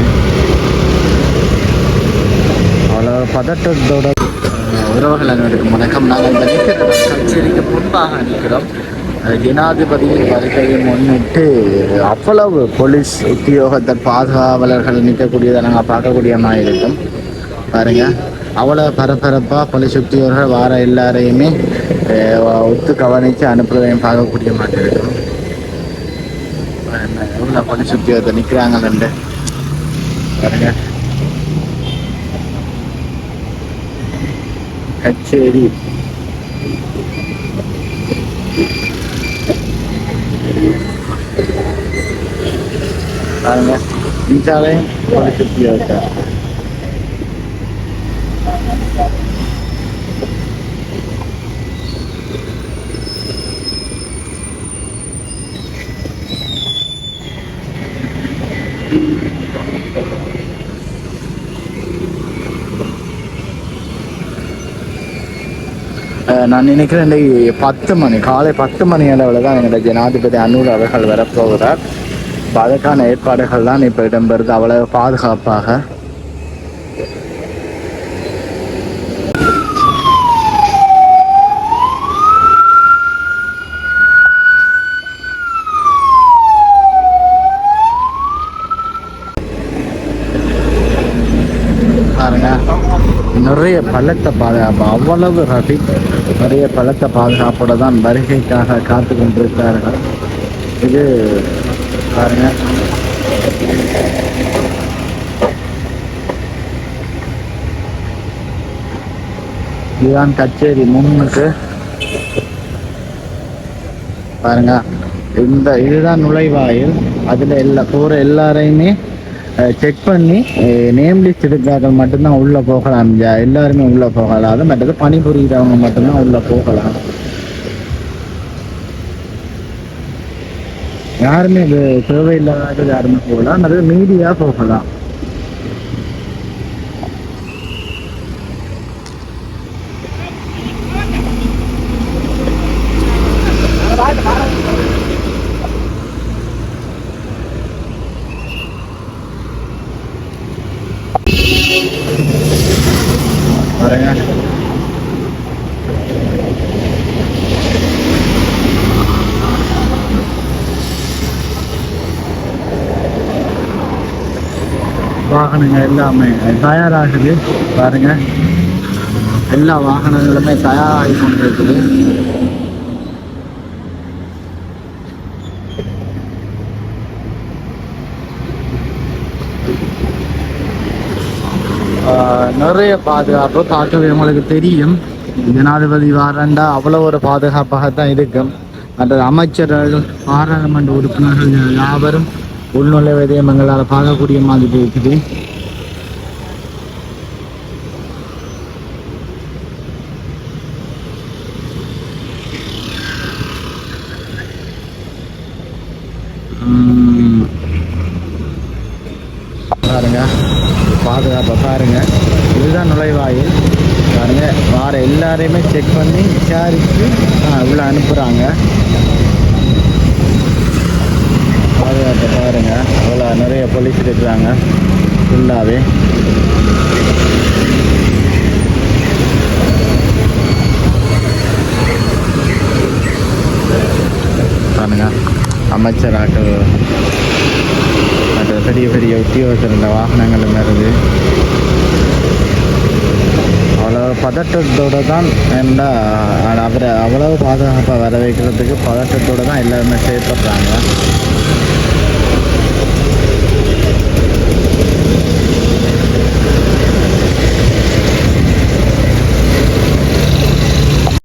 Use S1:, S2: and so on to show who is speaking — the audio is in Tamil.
S1: இருக்குது அவ்வளோ பதட்டத்தோட உறவுகள் அனைவருக்கும் வணக்கம். நாங்கள் இந்த நிற்கிற கச்சேரிக்கு முன்பாக நிற்கிறோம். ஜனாதிபதி வருகையை முன்னிட்டு அவ்வளவு போலீஸ் உத்தியோகத்தர் பாதுகாவலர்கள் நிற்கக்கூடியதை நாங்கள் பார்க்கக்கூடிய இருக்கோம் இருக்கும். பாருங்கள் அவ்வளோ பரபரப்பாக போலீஸ் உத்தியோகர்கள் வார எல்லாரையுமே ஒத்து கவனித்து அனுப்புறதையும் பார்க்கக்கூடிய மாதிரி இருக்கும். எவ்வளோ போலீஸ் உத்தியோகத்தை நிற்கிறாங்கன்னு பாருங்க கச்சேரி பாருங்க இன்சாலையும் போலீஸ் உத்தியோகத்தர் அஹ் நான் நினைக்கிறேன் பத்து மணி காலை பத்து மணி அளவில் தான் எங்களோட ஜனாதிபதி அன்னூர் அவர்கள் வரப்போகிறார். அதற்கான ஏற்பாடுகள் தான் இப்போ இடம்பெறுது. அவ்வளவு பாதுகாப்பாக பாருங்க நிறைய பலத்த பாதுகாப்பு அவ்வளவு ரவி நிறைய பலத்த பாதுகாப்போட தான் வருகைக்காக காத்து கொண்டிருக்கிறார்கள். இது பாருங்க. இதுதான் கச்சேரி முன்னுக்கு. பாருங்க. இந்த இதுதான் நுழைவாயில். அதுல எல்லா போற எல்லாரையுமே செக் பண்ணி நேம் லிஸ்ட் இருக்கிறவங்க மட்டும்தான் உள்ள போகலாம். எல்லாருமே உள்ள போகலாம். அது மற்றது பணிபுரிகிறவங்க மட்டும்தான் உள்ள போகலாம். யாருமே இது தேவையில்லாத யாருமே போகலாம். அது மீடியா போகலாம். பாருங்க வாகனங்கள் எல்லாமே தயாராகுது. பாருங்க. எல்லா வாகனங்களுமே தயாராகி கொண்டிருக்குது. நிறைய பாதுகாப்பு பார்க்கவே உங்களுக்கு தெரியும். ஜனாதிபதி வாரண்டா அவ்வளோ ஒரு பாதுகாப்பாக தான் இருக்கும். மற்ற அமைச்சர்கள் பாராளுமன்ற உறுப்பினர்கள் யாவரும் உள்நுழைவதையும் எங்களால் பார்க்கக்கூடிய மாதிரி இருக்குது. உம், பாருங்க பாதுகாப்பை பாருங்கள் இதுதான் நுழைவாயில். பாருங்கள் வார எல்லாரையுமே செக் பண்ணி விசாரித்து ஆ, அனுப்புகிறாங்க பாதுகாப்பை பாருங்கள் அவ்வளோ நிறைய போலீஸ் இருக்கிறாங்க. ஃபுல்லாகவே பாருங்க அமைச்சராக்கள் மற்ற பெரிய பெரிய உத்தியோகத்தர் வாகனங்களும் வருது அவ்வளோ பதட்டத்தோட தான் என்ன அவரை அவ்வளவு பாதுகாப்பாக வர வைக்கிறதுக்கு பதட்டத்தோட தான் எல்லாருமே செயல்படுறாங்க